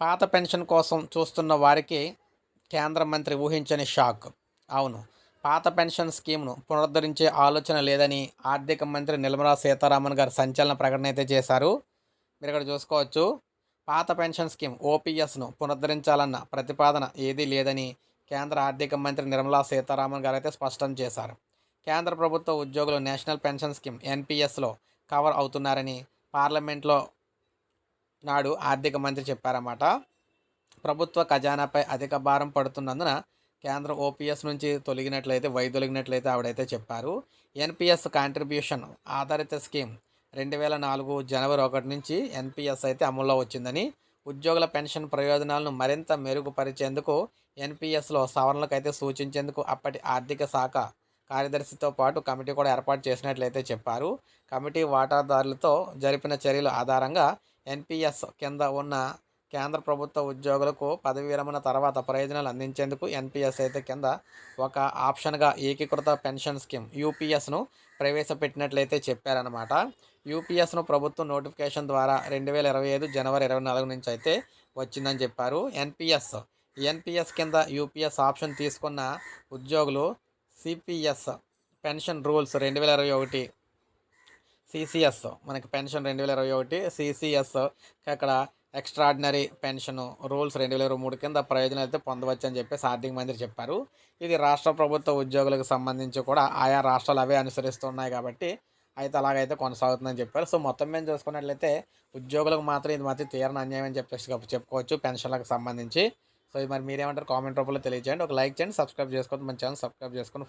పాత పెన్షన్ కోసం చూస్తున్న వారికి కేంద్ర మంత్రి ఊహించని షాక్. అవును పాత పెన్షన్ స్కీమ్ను పునరుద్ధరించే ఆలోచన లేదని ఆర్థిక మంత్రి నిర్మలా సీతారామన్ గారు సంచలన ప్రకటన అయితే చేశారు. మీరు ఇక్కడ చూసుకోవచ్చు పాత పెన్షన్ స్కీమ్ ఓపీఎస్ను పునరుద్ధరించాలన్న ప్రతిపాదన ఏదీ లేదని కేంద్ర ఆర్థిక మంత్రి నిర్మలా సీతారామన్ గారు అయితే స్పష్టం చేశారు. కేంద్ర ప్రభుత్వ ఉద్యోగులు నేషనల్ పెన్షన్ స్కీమ్ ఎన్పిఎస్లో కవర్ అవుతున్నారని పార్లమెంట్లో నాడు ఆర్థిక మంత్రి చెప్పారన్నమాట. ప్రభుత్వ ఖజానాపై అధిక భారం పడుతున్నందున కేంద్రం ఓపీఎస్ నుంచి తొలగినట్లయితే వైదొలిగినట్లయితే ఆవిడైతే చెప్పారు. ఎన్పిఎస్ కాంట్రిబ్యూషన్ ఆధారిత స్కీమ్ రెండు వేల నాలుగు జనవరి ఒకటి నుంచి ఎన్పిఎస్ అయితే అమల్లో వచ్చిందని ఉద్యోగుల పెన్షన్ ప్రయోజనాలను మరింత మెరుగుపరిచేందుకు ఎన్పిఎస్లో సవరణలకు అయితే సూచించేందుకు అప్పటి ఆర్థిక శాఖ కార్యదర్శితో పాటు కమిటీ కూడా ఏర్పాటు చేసినట్లయితే చెప్పారు. కమిటీ వాటాదారులతో జరిపిన చర్యల ఆధారంగా ఎన్పిఎస్ కింద ఉన్న కేంద్ర ప్రభుత్వ ఉద్యోగులకు పదవి విరమణ తర్వాత ప్రయోజనాలు అందించేందుకు ఎన్పిఎస్ అయితే కింద ఒక ఆప్షన్గా ఏకీకృత పెన్షన్ స్కీమ్ యూపీఎస్ను ప్రవేశపెట్టినట్లయితే చెప్పారనమాట యూపీఎస్ను ప్రభుత్వం నోటిఫికేషన్ ద్వారా రెండు వేల ఇరవై ఐదు జనవరి ఇరవై నాలుగు నుంచి అయితే వచ్చిందని చెప్పారు. ఎన్పిఎస్ ఎన్పిఎస్ కింద యూపీఎస్ ఆప్షన్ తీసుకున్న ఉద్యోగులు సిపిఎస్ పెన్షన్ రూల్స్ రెండు వేల ఇరవై ఒకటి. సిసిఎస్ మనకి పెన్షన్ రెండు వేల ఇరవై ఒకటి. సిసిఎస్ అక్కడ ఎక్స్ట్రాడినరీ పెన్షన్ రూల్స్ రెండు వేల ఇరవై మూడు కింద ప్రయోజనం అయితే పొందవచ్చు అని చెప్పేసి ఆర్థిక మంత్రి చెప్పారు. ఇది రాష్ట్ర ప్రభుత్వ ఉద్యోగులకు సంబంధించి కూడా ఆయా రాష్ట్రాలు అవే అనుసరిస్తున్నాయి కాబట్టి అయితే అలాగైతే కొనసాగుతుందని చెప్పారు. సో మొత్తం మీద చూసుకున్నట్లయితే ఉద్యోగులకు మాత్రం ఇది మాత్రం తీరని అన్యాయం అని చెప్పేసి చెప్పుకోవచ్చు. పెన్షన్లకు సంబంధించి సో ఇది మరి మీరేమంటారు? కామెంట్ రూపంలో తెలియజేయండి ఒక లైక్ చేయండి సబ్స్క్రైబ్ చేసుకోండి మన ఛానల్ సబ్స్క్రైబ్ చేసుకొని